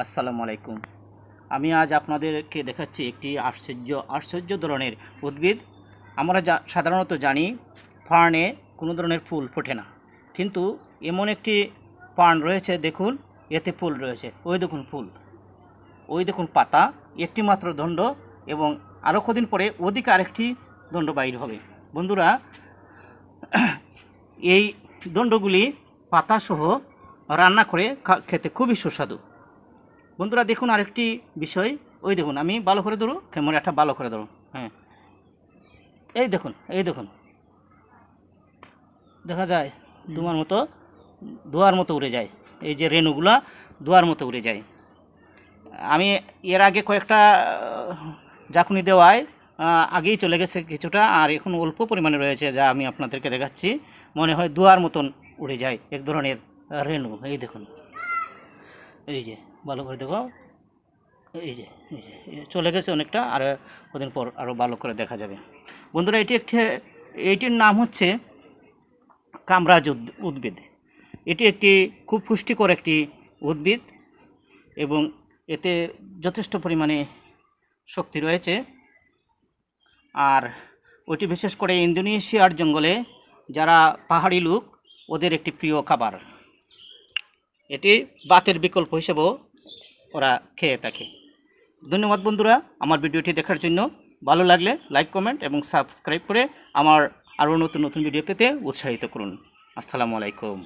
আসসালামু আলাইকুম। আমি আজ আপনাদেরকে দেখাচ্ছি একটি আশ্চর্য আশ্চর্য ধরনের উদ্ভিদ। আমরা যা, সাধারণত জানি, ফার্নে কোনো ধরনের ফুল ফোটে না। কিন্তু এমন একটি ফার্ন রয়েছে, দেখুন, এতে ফুল রয়েছে। ওই দেখুন ফুল। ওই দেখুন পাতা, একটি মাত্র দণ্ড এবং আরও কদিন পরে ওদিকে আরেকটি দণ্ড বাইর হবে। বন্ধুরা, এই দণ্ডগুলি পাতাসহ রান্না করে খেতে খুবই সুস্বাদু। বন্ধুরা দেখুন আরেকটি বিষয়। ওই দেখুন, আমি ভালো করে ধরো, ক্যামেরাটা ভালো করে ধরো। হ্যাঁ। এই দেখুন এই দেখুন। দেখা যায়, তোমার মতো দোয়ার মতো উড়ে যায়। এই যে রেণুগুলা দোয়ার মতো উড়ে যায়। আমি এর আগে কয়েকটা জাকুনি দেওয়ায় আগেই চলে গেছে কিছুটা, আর এখন অল্প পরিমাণে রয়েছে যা আমি আপনাদেরকে দেখাচ্ছি। মনে হয় দুয়ার মতন উড়ে যায়, এক ধরনের রেণু। এই দেখুন। এই যে, ভালো করে দেখো। এই যে চলে গেছে অনেকটা, আর কদিন পর আরও ভালো করে দেখা যাবে। বন্ধুরা, এটি একটি এইটির নাম হচ্ছে কামরাজ উদ্ভিদ। এটি একটি খুব পুষ্টিকর একটি উদ্ভিদ এবং এতে যথেষ্ট পরিমাণে শক্তি রয়েছে। আর ওটি বিশেষ করে ইন্দোনেশিয়ার জঙ্গলে যারা পাহাড়ি লোক, ওদের একটি প্রিয় খাবার। এটি বাতের বিকল্প হিসেবেও ওরা খেয়ে থাকে। ধন্যবাদ বন্ধুরা আমার ভিডিওটি দেখার জন্য। ভালো লাগলে লাইক, কমেন্ট এবং সাবস্ক্রাইব করে আমার আরও নতুন নতুন ভিডিও পেতে উৎসাহিত করুন। আসসালামু আলাইকুম।